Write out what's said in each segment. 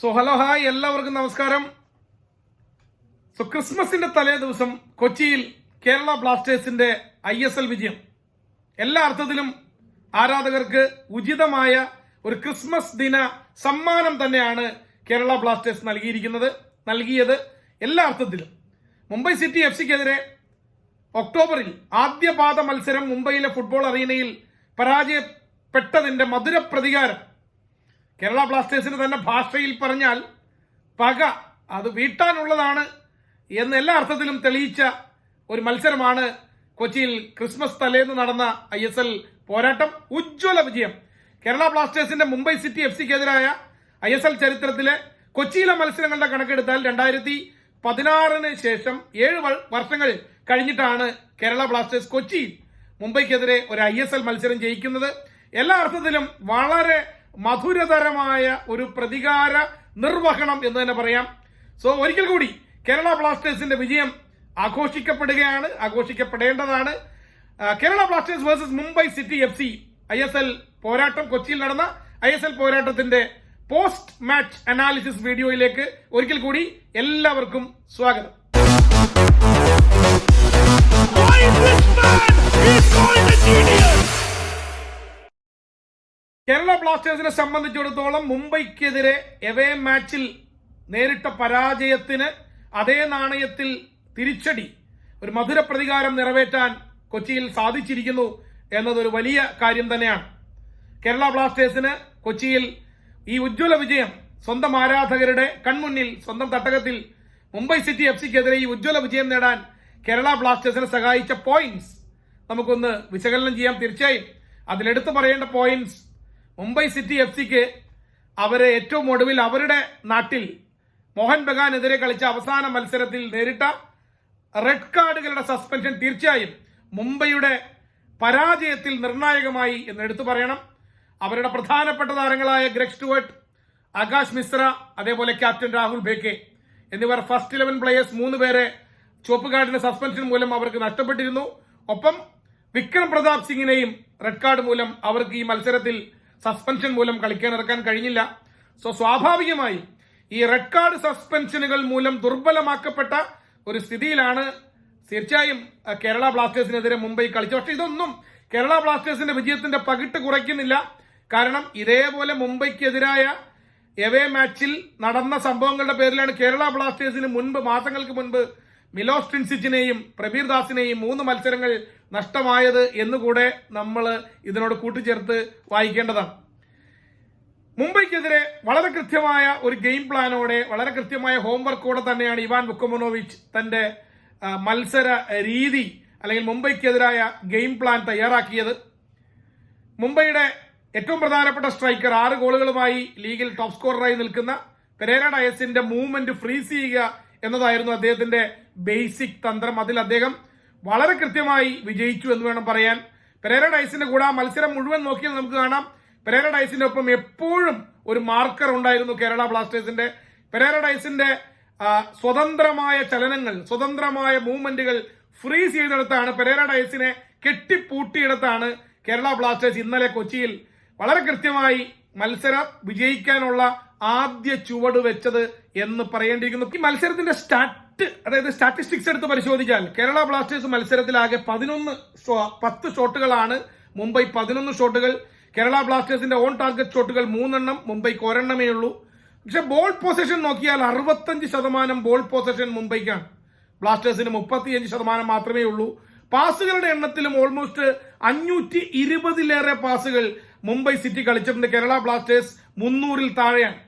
So hello hi എല്ലാവർക്കും നമസ്കാരം. So ക്രിസ്മസിന്റെ തലേ ദിവസം കൊച്ചിയിൽ കേരള ബ്ലാസ്റ്റേഴ്സിന്റെ ഐ എസ് എൽ വിജയം. എല്ലാ അർത്ഥത്തിലും ആരാധകർക്ക് ഉചിതമായ ഒരു ക്രിസ്മസ് ദിന സമ്മാനം തന്നെയാണ് കേരള ബ്ലാസ്റ്റേഴ്സ് നൽകിയിരിക്കുന്നത് നൽകിയത് എല്ലാ അർത്ഥത്തിലും. മുംബൈ സിറ്റി എഫ് സിക്കെതിരെ ഒക്ടോബറിൽ ആദ്യപാദ മത്സരം മുംബൈയിലെ ഫുട്ബോൾ അറീനയിൽ പരാജയപ്പെട്ടതിന്റെ മധുര പ്രതികാരം കേരള ബ്ലാസ്റ്റേഴ്സിന് തന്നെ ഭാഷയിൽ പറഞ്ഞാൽ പക അത് വീട്ടാനുള്ളതാണ് എന്ന് എല്ലാ അർത്ഥത്തിലും തെളിയിച്ച ഒരു മത്സരമാണ് കൊച്ചിയിൽ ക്രിസ്മസ് തലേന്ന് നടന്ന ഐ എസ് എൽ പോരാട്ടം. ഉജ്ജ്വല വിജയം. കേരള ബ്ലാസ്റ്റേഴ്സിന്റെ മുംബൈ സിറ്റി എഫ് സിക്കെതിരായ ഐ എസ് എൽ ചരിത്രത്തിലെ കൊച്ചിയിലെ മത്സരങ്ങളുടെ കണക്കെടുത്താൽ രണ്ടായിരത്തി പതിനാറിന് ശേഷം ഏഴ് വർഷങ്ങൾ കഴിഞ്ഞിട്ടാണ് കേരള ബ്ലാസ്റ്റേഴ്സ് കൊച്ചിയിൽ മുംബൈക്കെതിരെ ഒരു ഐ മത്സരം ജയിക്കുന്നത്. എല്ലാ അർത്ഥത്തിലും വളരെ മധുരതരമായ ഒരു പ്രതികാര നിർവഹണം എന്ന് തന്നെ പറയാം. സോ ഒരിക്കൽ കൂടി കേരള ബ്ലാസ്റ്റേഴ്സിന്റെ വിജയം ആഘോഷിക്കപ്പെടുകയാണ് ആഘോഷിക്കപ്പെടേണ്ടതാണ്. Kerala Blasters versus Mumbai City F C I S L പോരാട്ടം കൊച്ചിയിൽ നടന്ന ഐ എസ് എൽ പോരാട്ടത്തിന്റെ പോസ്റ്റ് മാച്ച് അനാലിസിസ് വീഡിയോയിലേക്ക് ഒരിക്കൽ കൂടി എല്ലാവർക്കും സ്വാഗതം. ബ്ലാസ്റ്റേഴ്സിനെ സംബന്ധിച്ചിടത്തോളം മുംബൈക്കെതിരെ എവേ മാച്ചിൽ നേരിട്ട പരാജയത്തിന് അതേ നാണയത്തിൽ തിരിച്ചടി ഒരു മധുര പ്രതികാരം നിറവേറ്റാൻ കൊച്ചിയിൽ സാധിച്ചിരിക്കുന്നു എന്നതൊരു വലിയ കാര്യം തന്നെയാണ്. കേരള ബ്ലാസ്റ്റേഴ്സിന് കൊച്ചിയിൽ ഈ ഉജ്ജ്വല വിജയം സ്വന്തം ആരാധകരുടെ കൺമുന്നിൽ സ്വന്തം തട്ടകത്തിൽ മുംബൈ സിറ്റി എഫ് സിക്കെതിരെ ഈ ഉജ്ജ്വല വിജയം നേടാൻ കേരള ബ്ലാസ്റ്റേഴ്സിനെ സഹായിച്ച പോയിന്റ്സ് നമുക്കൊന്ന് വിശകലനം ചെയ്യാം തീർച്ചയായും. അതിലെടുത്ത് പറയേണ്ട പോയിന്റ്സ് മുംബൈ സിറ്റി എഫ് സിക്ക് അവരെ ഏറ്റവും ഒടുവിൽ അവരുടെ നാട്ടിൽ മോഹൻ ബഗാനെതിരെ കളിച്ച അവസാന മത്സരത്തിൽ നേരിട്ട റെഡ് കാർഡുകളുടെ സസ്പെൻഷൻ തീർച്ചയായും മുംബൈയുടെ പരാജയത്തിൽ നിർണായകമായി എന്ന് എടുത്തു പറയണം. അവരുടെ പ്രധാനപ്പെട്ട താരങ്ങളായ ഗ്രെഗ് സ്റ്റുവർട്ട് ആകാശ് മിശ്ര അതേപോലെ ക്യാപ്റ്റൻ രാഹുൽ ബേക്കെ എന്നിവർ ഫസ്റ്റ് ഇലവൻ പ്ലേയേഴ്സ് മൂന്ന് പേരെ ചുവപ്പ് കാർഡിന്റെ സസ്പെൻഷൻ മൂലം അവർക്ക് നഷ്ടപ്പെട്ടിരുന്നു. ഒപ്പം വിക്രം പ്രതാപ് സിംഗിനെയും റെഡ് കാർഡ് മൂലം അവർക്ക് ഈ മത്സരത്തിൽ സസ്പെൻഷൻ മൂലം കളിക്കാൻ ഇറക്കാൻ കഴിഞ്ഞില്ല. സോ സ്വാഭാവികമായി ഈ റെഡ് കാർഡ് സസ്പെൻഷനുകൾ മൂലം ദുർബലമാക്കപ്പെട്ട ഒരു സ്ഥിതിയിലാണ് തീർച്ചയായും കേരള ബ്ലാസ്റ്റേഴ്സിനെതിരെ മുംബൈ കളിച്ചു പക്ഷെ ഇതൊന്നും കേരള ബ്ലാസ്റ്റേഴ്സിന്റെ വിജയത്തിന്റെ പകിട്ട് കുറയ്ക്കുന്നില്ല. കാരണം ഇതേപോലെ മുംബൈക്കെതിരായ എവേ മാച്ചിൽ നടന്ന സംഭവങ്ങളുടെ പേരിലാണ് കേരള ബ്ലാസ്റ്റേഴ്സിന് മുൻപ് മാസങ്ങൾക്ക് മുൻപ് മിലോസ് ടിൻസിച്ചിനെയും പ്രബീർ ദാസിനെയും മൂന്ന് മത്സരങ്ങൾ നഷ്ടമായത് എന്നുകൂടെ നമ്മൾ ഇതിനോട് കൂട്ടിച്ചേർത്ത് വായിക്കേണ്ടതാണ്. മുംബൈക്കെതിരെ വളരെ കൃത്യമായ ഒരു ഗെയിം പ്ലാനോടെ വളരെ കൃത്യമായ ഹോംവർക്കോടെ തന്നെയാണ് ഇവാൻ ബുക്കമനോവിച്ച് തന്റെ മത്സര രീതി അല്ലെങ്കിൽ മുംബൈക്കെതിരായ ഗെയിം പ്ലാൻ തയ്യാറാക്കിയത്. മുംബൈയുടെ ഏറ്റവും പ്രധാനപ്പെട്ട സ്ട്രൈക്കർ ആറ് ഗോളുകളുമായി ലീഗിൽ ടോപ്പ് സ്കോററായി നിൽക്കുന്ന പെരേര ഡയസിന്റെ മൂവ്മെന്റ് ഫ്രീസ് ചെയ്യുക എന്നതായിരുന്നു അദ്ദേഹത്തിന്റെ ബേസിക് തന്ത്രം. അതിൽ അദ്ദേഹം വളരെ കൃത്യമായി വിജയിച്ചു എന്ന് വേണം പറയാൻ. പെരേര ഡൈസിന്റെ കൂടെ ആ മത്സരം മുഴുവൻ നോക്കിയാൽ നമുക്ക് കാണാം. പെരേര ഡൈസിന്റെ ഒപ്പം എപ്പോഴും ഒരു മാർക്കർ ഉണ്ടായിരുന്നു കേരള ബ്ലാസ്റ്റേഴ്സിന്റെ. പെരേര ഡൈസിന്റെ സ്വതന്ത്രമായ ചലനങ്ങൾ സ്വതന്ത്രമായ മൂവ്മെന്റുകൾ ഫ്രീസ് ചെയ്തെടുത്താണ് പെരേര ഡൈസിനെ കെട്ടിപ്പൂട്ടിയെടുത്താണ് കേരള ബ്ലാസ്റ്റേഴ്സ് ഇന്നലെ കൊച്ചിയിൽ വളരെ കൃത്യമായി മത്സരം വിജയിക്കാനുള്ള ആദ്യ ചുവട് വെച്ചത് എന്ന് പറയേണ്ടിയിരിക്കുന്നു. ഈ മത്സരത്തിന്റെ സ്റ്റാറ്റ് അതായത് സ്റ്റാറ്റിസ്റ്റിക്സ് എടുത്ത് പരിശോധിച്ചാൽ കേരള ബ്ലാസ്റ്റേഴ്സ് മത്സരത്തിലാകെ പതിനൊന്ന് പത്ത് ഷോട്ടുകളാണ് മുംബൈ പതിനൊന്ന് ഷോട്ടുകൾ കേരള ബ്ലാസ്റ്റേഴ്സിന്റെ ഓൺ ടാർഗറ്റ് ഷോട്ടുകൾ മൂന്നെണ്ണം മുംബൈക്ക് ഒരെണ്ണമേ ഉള്ളൂ. പക്ഷെ ബോൾ പൊസിഷൻ നോക്കിയാൽ അറുപത്തഞ്ച് ശതമാനം ബോൾ പൊസിഷൻ മുംബൈക്കാണ്. ബ്ലാസ്റ്റേഴ്സിന് മുപ്പത്തിയഞ്ച് ശതമാനം മാത്രമേ ഉള്ളൂ. പാസുകളുടെ എണ്ണത്തിലും ഓൾമോസ്റ്റ് അഞ്ഞൂറ്റി ഇരുപതിലേറെ പാസുകൾ മുംബൈ സിറ്റി കളിച്ചിട്ടുണ്ട്. കേരള ബ്ലാസ്റ്റേഴ്സ് മുന്നൂറിൽ താഴെയാണ്.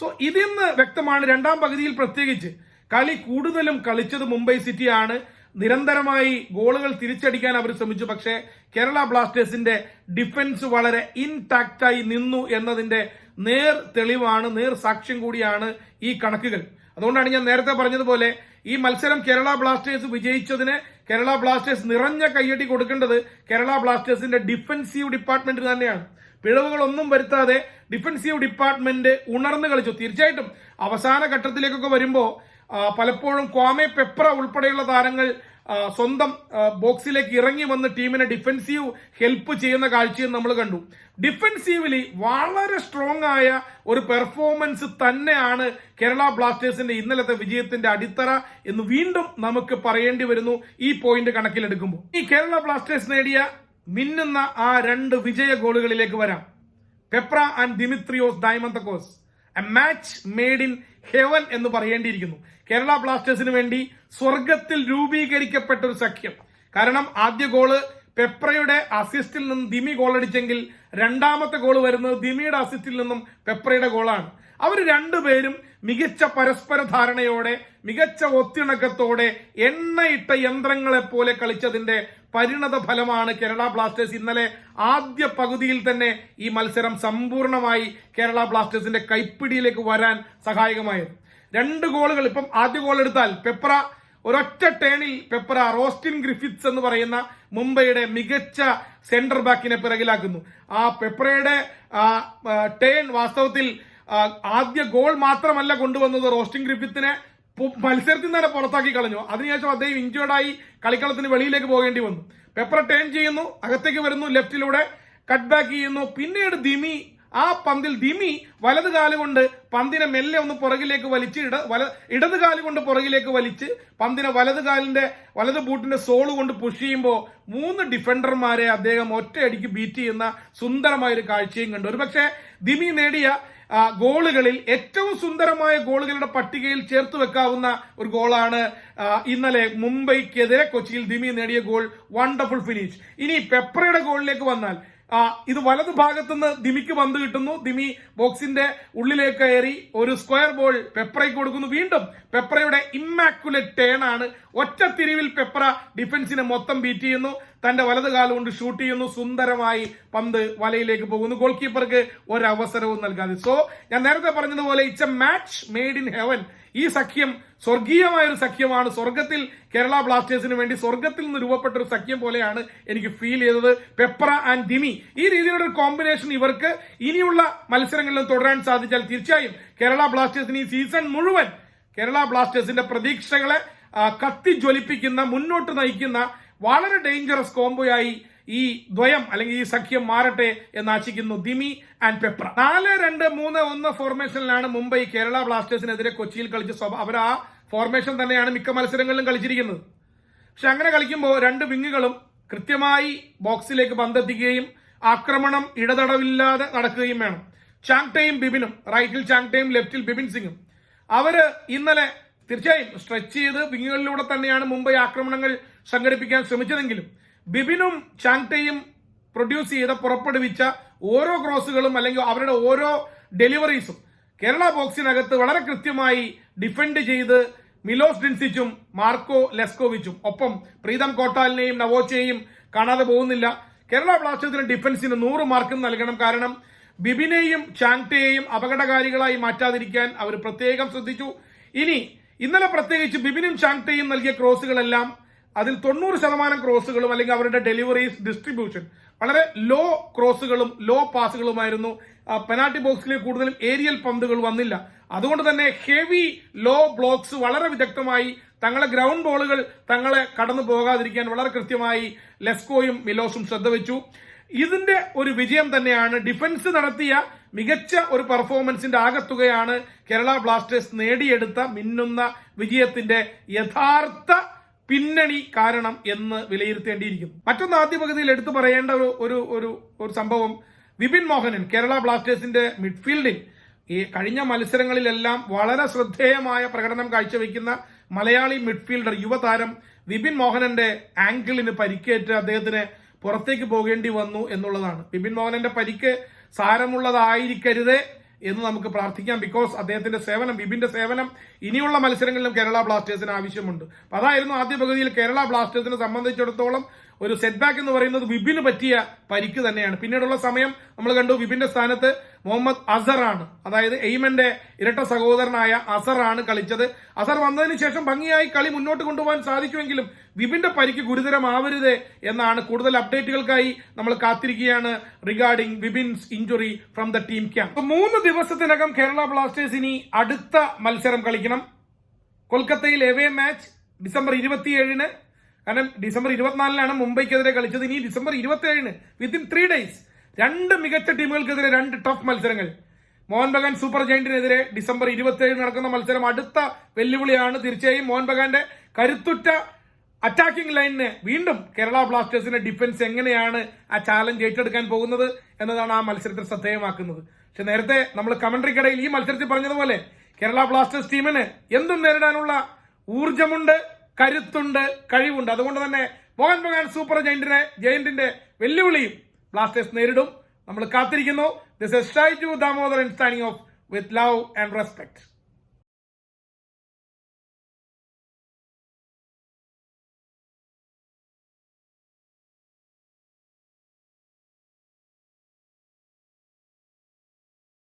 സോ ഇതിൽ നിന്ന് വ്യക്തമാണ് രണ്ടാം പകുതിയിൽ പ്രത്യേകിച്ച് കളി കൂടുതലും കളിച്ചത് മുംബൈ സിറ്റിയാണ്. നിരന്തരമായി ഗോളുകൾ തിരിച്ചടിക്കാൻ അവർ ശ്രമിച്ചു. പക്ഷേ കേരള ബ്ലാസ്റ്റേഴ്സിന്റെ ഡിഫൻസ് വളരെ ഇൻടാക്റ്റായി നിന്നു എന്നതിന്റെ നേർ തെളിവാണ് നേർ സാക്ഷ്യം കൂടിയാണ് ഈ കണക്കുകൾ. അതുകൊണ്ടാണ് ഞാൻ നേരത്തെ പറഞ്ഞതുപോലെ ഈ മത്സരം കേരള ബ്ലാസ്റ്റേഴ്സ് വിജയിച്ചതിന് കേരള ബ്ലാസ്റ്റേഴ്സ് നിറഞ്ഞ കയ്യടി കൊടുക്കേണ്ടത് കേരള ബ്ലാസ്റ്റേഴ്സിന്റെ ഡിഫൻസീവ് ഡിപ്പാർട്ട്മെന്റ് തന്നെയാണ്. പിഴവുകളൊന്നും വരുത്താതെ ഡിഫൻസീവ് ഡിപ്പാർട്ട്മെന്റ് ഉണർന്നു കളിച്ചു. തീർച്ചയായിട്ടും അവസാന ഘട്ടത്തിലേക്കൊക്കെ വരുമ്പോൾ പലപ്പോഴും ക്വാമെ പെപ്ര ഉൾപ്പെടെയുള്ള താരങ്ങൾ സ്വന്തം ബോക്സിലേക്ക് ഇറങ്ങി വന്ന് ടീമിനെ ഡിഫൻസീവ് ഹെൽപ്പ് ചെയ്യുന്ന കാഴ്ചയും നമ്മൾ കണ്ടു. ഡിഫൻസീവ്ലി വളരെ സ്ട്രോങ് ആയ ഒരു പെർഫോമൻസ് തന്നെയാണ് കേരള ബ്ലാസ്റ്റേഴ്സിന്റെ ഇന്നലത്തെ വിജയത്തിന്റെ അടിത്തറ എന്ന് വീണ്ടും നമുക്ക് പറയേണ്ടി വരുന്നു ഈ പോയിന്റ് കണക്കിലെടുക്കുമ്പോൾ. ഈ കേരള ബ്ലാസ്റ്റേഴ്സ് നേടിയ മിന്നുന്ന ആ രണ്ട് വിജയ ഗോളുകളിലേക്ക് വരാം. Pepra and Dimitrios Diamantakos a match made in heaven എന്ന് പറയേണ്ടിയിരിക്കുന്നു. കേരള ബ്ലാസ്റ്റേഴ്സിന് വേണ്ടി സ്വർഗത്തിൽ രൂപീകരിക്കപ്പെട്ട ഒരു സഖ്യം. കാരണം ആദ്യ ഗോൾ പെപ്രയുടെ അസിസ്റ്റിൽ നിന്നും ദിമി ഗോൾ അടിച്ചെങ്കിൽ രണ്ടാമത്തെ ഗോൾ വരുന്നത് ദിമിയുടെ അസിസ്റ്റിൽ നിന്നും പെപ്രയുടെ ഗോളാണ് അവർ രണ്ടുപേരും മികച്ച പരസ്പര ധാരണയോടെ മികച്ച ഒത്തിണക്കത്തോടെ എണ്ണയിട്ട യന്ത്രങ്ങളെ പോലെ കളിച്ചതിന്റെ പരിണത ഫലമാണ് കേരള ബ്ലാസ്റ്റേഴ്സ് ഇന്നലെ ആദ്യ പകുതിയിൽ തന്നെ ഈ മത്സരം സമ്പൂർണമായി കേരള ബ്ലാസ്റ്റേഴ്സിന്റെ കൈപ്പിടിയിലേക്ക് വരാൻ സഹായകമായത്. രണ്ട് ഗോളുകൾ ഇപ്പം ആദ്യ ഗോൾ എടുത്താൽ പെപ്ര ഒരൊറ്റ ടേണിൽ പെപ്പറ റോസ്റ്റിൻ ഗ്രിഫിറ്റ്സ് എന്ന് പറയുന്ന മുംബൈയുടെ മികച്ച സെന്റർ ബാക്കിനെ പിറകിലാക്കുന്നു. ആ ആ, ടേൺ വാസ്തവത്തിൽ ആദ്യ ഗോൾ മാത്രമല്ല കൊണ്ടുവന്നത് റോസ്റ്റിൻ ഗ്രിഫിത്തിനെ. മത്സരത്തിൽ നിന്ന് തന്നെ പുറത്താക്കി കളഞ്ഞു. അതിനുശേഷം അദ്ദേഹം ഇഞ്ചേർഡായി കളിക്കളത്തിന് വെളിയിലേക്ക് പോകേണ്ടി വന്നു. പെപ്പർ ടേൺ ചെയ്യുന്നു അകത്തേക്ക് വരുന്നു ലെഫ്റ്റിലൂടെ കട്ട് ബാക്ക് ചെയ്യുന്നു. പിന്നീട് ദിമി ആ പന്തിൽ ദിമി വലത് കാൽ കൊണ്ട് പന്തിനെ മെല്ലെ ഒന്ന് പുറകിലേക്ക് വലിച്ച് ഇട വല ഇടത് കാൽ കൊണ്ട് പുറകിലേക്ക് വലിച്ച് പന്തിനെ വലത് കാലിന്റെ വലത് ബൂട്ടിന്റെ സോൾ കൊണ്ട് പുഷ് ചെയ്യുമ്പോൾ മൂന്ന് ഡിഫൻഡർമാരെ അദ്ദേഹം ഒറ്റയടിക്ക് ബീറ്റ് ചെയ്യുന്ന സുന്ദരമായ ഒരു കാഴ്ചയും കണ്ടു. ഒരുപക്ഷെ ദിമി നേടിയ ഗോളുകളിൽ ഏറ്റവും സുന്ദരമായ ഗോളുകളുടെ പട്ടികയിൽ ചേർത്ത് വെക്കാവുന്ന ഒരു ഗോളാണ് ഇന്നലെ മുംബൈക്കെതിരെ കൊച്ചിയിൽ ദിമി നേടിയ ഗോൾ. വണ്ടർഫുൾ ഫിനിഷ് ഇനി പെപ്രയുടെ ഗോളിലേക്ക് വന്നാൽ ഇത് വലതു ഭാഗത്തുനിന്ന് ദിമിക്ക് പന്ത് കിട്ടുന്നു. ദിമി ബോക്സിന്റെ ഉള്ളിലേക്ക് കയറി ഒരു സ്ക്വയർ ബോൾ പെപ്രയ്ക്ക് കൊടുക്കുന്നു. വീണ്ടും പെപ്രയുടെ ഇമ്മാക്കുലേറ്റ് ടേൺ ആണ്. ഒറ്റ തിരിവിൽ പെപ്ര ഡിഫൻസിനെ മൊത്തം ബീറ്റ് ചെയ്യുന്നു. തന്റെ വലത് കാലം കൊണ്ട് ഷൂട്ട് ചെയ്യുന്നു. സുന്ദരമായി പന്ത് വലയിലേക്ക് പോകുന്നു. ഗോൾ കീപ്പർക്ക് ഒരവസരവും നൽകാതെ. സോ ഞാൻ നേരത്തെ പറഞ്ഞതുപോലെ it's a match made in heaven ഈ സഖ്യം സ്വർഗീയമായ ഒരു സഖ്യമാണ്. സ്വർഗത്തിൽ കേരള ബ്ലാസ്റ്റേഴ്സിന് വേണ്ടി സ്വർഗത്തിൽ നിന്ന് രൂപപ്പെട്ട ഒരു സഖ്യം പോലെയാണ് എനിക്ക് ഫീൽ ചെയ്തത്. Pepra and Dimi. ഈ രീതിയിലുള്ള ഒരു കോമ്പിനേഷൻ ഇവർക്ക് ഇനിയുള്ള മത്സരങ്ങളിലും തുടരാൻ സാധിച്ചാൽ തീർച്ചയായും കേരള ബ്ലാസ്റ്റേഴ്സിന് ഈ സീസൺ മുഴുവൻ കേരള ബ്ലാസ്റ്റേഴ്സിന്റെ പ്രതീക്ഷകളെ കത്തിജ്വലിപ്പിക്കുന്ന കത്തി ജ്വലിപ്പിക്കുന്ന മുന്നോട്ട് നയിക്കുന്ന വളരെ ഡേഞ്ചറസ് കോംബോയായി ഈ ദ്വയം അല്ലെങ്കിൽ ഈ സഖ്യം മാറട്ടെ എന്ന് ആശിക്കുന്നു ദിമി ആൻഡ് പെപ്ര നാല് രണ്ട് മൂന്ന് ഒന്ന് ഫോർമേഷനിലാണ് മുംബൈ കേരള ബ്ലാസ്റ്റേഴ്സിനെതിരെ കൊച്ചിയിൽ കളിച്ച അവർ ആ ഫോർമേഷൻ തന്നെയാണ് മിക്ക മത്സരങ്ങളിലും കളിച്ചിരിക്കുന്നത്. പക്ഷെ അങ്ങനെ കളിക്കുമ്പോൾ രണ്ട് വിങ്ങുകളും കൃത്യമായി ബോക്സിലേക്ക് പന്തെത്തിക്കുകയും ആക്രമണം ഇടതടവില്ലാതെ നടക്കുകയും വേണം. ചാങ്ടയും ബിബിനും റൈറ്റിൽ ചാങ്ടയും ലെഫ്റ്റിൽ ബിബിൻ സിംഗും അവർ ഇന്നലെ തീർച്ചയായും സ്ട്രെച്ച് ചെയ്ത് വിങ്ങുകളിലൂടെ തന്നെയാണ് മുംബൈ ആക്രമണങ്ങൾ സംഘടിപ്പിക്കാൻ ശ്രമിച്ചതെങ്കിലും ബിബിനും ചാങ്ടയും പ്രൊഡ്യൂസ് ചെയ്ത പുറപ്പെടുവിച്ച ഓരോ ക്രോസുകളും അല്ലെങ്കിൽ അവരുടെ ഓരോ ഡെലിവറീസും കേരള ബോക്സിനകത്ത് വളരെ കൃത്യമായി ഡിഫെൻഡ് ചെയ്ത് മിലോസ് ഡിൻസിച്ചും മാർക്കോ ലെസ്കോവിച്ചും. ഒപ്പം പ്രീതം കോട്ടാലിനെയും നവോച്ചയെയും കാണാതെ പോകുന്നില്ല. കേരള ബ്ലാസ്റ്റേഴ്സിന് ഡിഫൻസിന് നൂറ് മാർക്കും നൽകണം. കാരണം ബിബിനെയും ചാങ്ടയെയും അപകടകാരികളായി മാറ്റാതിരിക്കാൻ അവർ പ്രത്യേകം ശ്രദ്ധിച്ചു. ഇനി ഇന്നലെ പ്രത്യേകിച്ച് ബിബിനും ചാങ്ടയും നൽകിയ ക്രോസുകളെല്ലാം അതിൽ തൊണ്ണൂറ് ശതമാനം ക്രോസുകളും അല്ലെങ്കിൽ അവരുടെ ഡെലിവറീസ് ഡിസ്ട്രിബ്യൂഷൻ വളരെ ലോ ക്രോസുകളും ലോ പാസുകളുമായിരുന്നു. പെനാൾട്ടി ബോക്സിൽ കൂടുതലും ഏരിയൽ പന്തുകൾ വന്നില്ല. അതുകൊണ്ട് തന്നെ ഹെവി ലോ ബ്ലോക്സ് വളരെ വിദഗ്ധമായി തങ്ങളെ ഗ്രൗണ്ട് ബോളുകൾ തങ്ങളെ കടന്നു പോകാതിരിക്കാൻ വളരെ കൃത്യമായി ലെസ്കോയും മിലോസും ശ്രദ്ധ വെച്ചു ഇതിന്റെ ഒരു വിജയം തന്നെയാണ് ഡിഫൻസ് നടത്തിയ മികച്ച ഒരു പെർഫോമൻസിന്റെ ആകത്തുകയാണ് കേരള ബ്ലാസ്റ്റേഴ്സ് നേടിയെടുത്ത മിന്നുന്ന വിജയത്തിന്റെ യഥാർത്ഥ പിന്നണി കാരണം എന്ന് വിലയിരുത്തേണ്ടിയിരിക്കുന്നു. മറ്റൊന്ന് ആദ്യ പകുതിയിൽ എടുത്തു പറയേണ്ട ഒരു ഒരു ഒരു ഒരു സംഭവം വിപിൻ മോഹനൻ കേരള ബ്ലാസ്റ്റേഴ്സിന്റെ മിഡ്ഫീൽഡിൽ ഈ കഴിഞ്ഞ മത്സരങ്ങളിലെല്ലാം വളരെ ശ്രദ്ധേയമായ പ്രകടനം കാഴ്ചവെക്കുന്ന മലയാളി മിഡ്ഫീൽഡർ യുവതാരം വിപിൻ മോഹനന്റെ ആങ്കിളിന് പരിക്കേറ്റ് അദ്ദേഹത്തിന് പുറത്തേക്ക് പോകേണ്ടി വന്നു എന്നുള്ളതാണ്. വിപിൻ മോഹനന്റെ പരിക്ക് സാരമുള്ളതായിരിക്കരുതേ. എന്ന് നമുക്ക് പ്രാർത്ഥിക്കാം. ബിക്കോസ് അദ്ദേഹത്തിന്റെ സേവനം ബിബിന്റെ സേവനം ഇനിയുള്ള മത്സരങ്ങളിലും കേരള ബ്ലാസ്റ്റേഴ്സിന് ആവശ്യമുണ്ട്. അതായിരുന്നു ആദ്യ പകുതിയിൽ കേരള ബ്ലാസ്റ്റേഴ്സിനെ സംബന്ധിച്ചിടത്തോളം ഒരു സെറ്റ് ബാക്ക് എന്ന് പറയുന്നത് വിപിന് പറ്റിയ പരിക്ക് തന്നെയാണ്. പിന്നീടുള്ള സമയം നമ്മൾ കണ്ടു വിപിന്റെ സ്ഥാനത്ത് മുഹമ്മദ് അസറാണ് അതായത് എയ്മന്റെ ഇരട്ട സഹോദരനായ അസറാണ് കളിച്ചത്. അസർ വന്നതിന് ശേഷം ഭംഗിയായി കളി മുന്നോട്ട് കൊണ്ടുപോകാൻ സാധിക്കുമെങ്കിലും വിപിന്റെ പരിക്ക് ഗുരുതരമാവരുത് എന്നാണ് കൂടുതൽ അപ്ഡേറ്റുകൾക്കായി നമ്മൾ കാത്തിരിക്കുകയാണ് regarding Vipin's injury from the team camp മൂന്ന് ദിവസത്തിനകം കേരള ബ്ലാസ്റ്റേഴ്സ് ഇനി അടുത്ത മത്സരം കളിക്കണം. കൊൽക്കത്തയിൽ എവേ മാച്ച് ഡിസംബർ ഇരുപത്തിയേഴിന്. കാരണം ഡിസംബർ ഇരുപത്തിനാലിനാണ് മുംബൈക്കെതിരെ കളിച്ചത്. ഇനി ഡിസംബർ ഇരുപത്തി ഏഴിന് വിത്തിൻ ത്രീ ഡേയ്സ് രണ്ട് മികച്ച ടീമുകൾക്കെതിരെ രണ്ട് ടഫ് മത്സരങ്ങൾ. മോഹൻ ബഗാൻ സൂപ്പർ ജയന്റിനെതിരെ ഡിസംബർ ഇരുപത്തി ഏഴിന് നടക്കുന്ന മത്സരം അടുത്ത വെല്ലുവിളിയാണ് തീർച്ചയായും മോഹൻ ബഗാന്റെ കരുത്തുറ്റ അറ്റാക്കിംഗ് ലൈനിന് വീണ്ടും കേരള ബ്ലാസ്റ്റേഴ്സിന്റെ ഡിഫൻസ് എങ്ങനെയാണ് ആ ചാലഞ്ച് ഏറ്റെടുക്കാൻ പോകുന്നത് എന്നതാണ് ആ മത്സരത്തിൽ ശ്രദ്ധേയമാക്കുന്നത്. പക്ഷെ നേരത്തെ നമ്മൾ കമന്ററിക്കിടയിൽ ഈ മത്സരത്തിൽ പറഞ്ഞതുപോലെ കേരള ബ്ലാസ്റ്റേഴ്സ് ടീമിന് എന്തും നേരിടാനുള്ള ഊർജമുണ്ട് കരുത്തുണ്ട് കഴിവുണ്ട്. അതുകൊണ്ട് തന്നെ മോഹൻ ബഗാൻ സൂപ്പർ ജയന്റിനെ ജയന്റിന്റെ വെല്ലുവിളിയും ബ്ലാസ്റ്റേഴ്സ് നേരിടും. നമ്മൾ കാത്തിരിക്കുന്നു. This is Shaiju Damodaran off with love and respect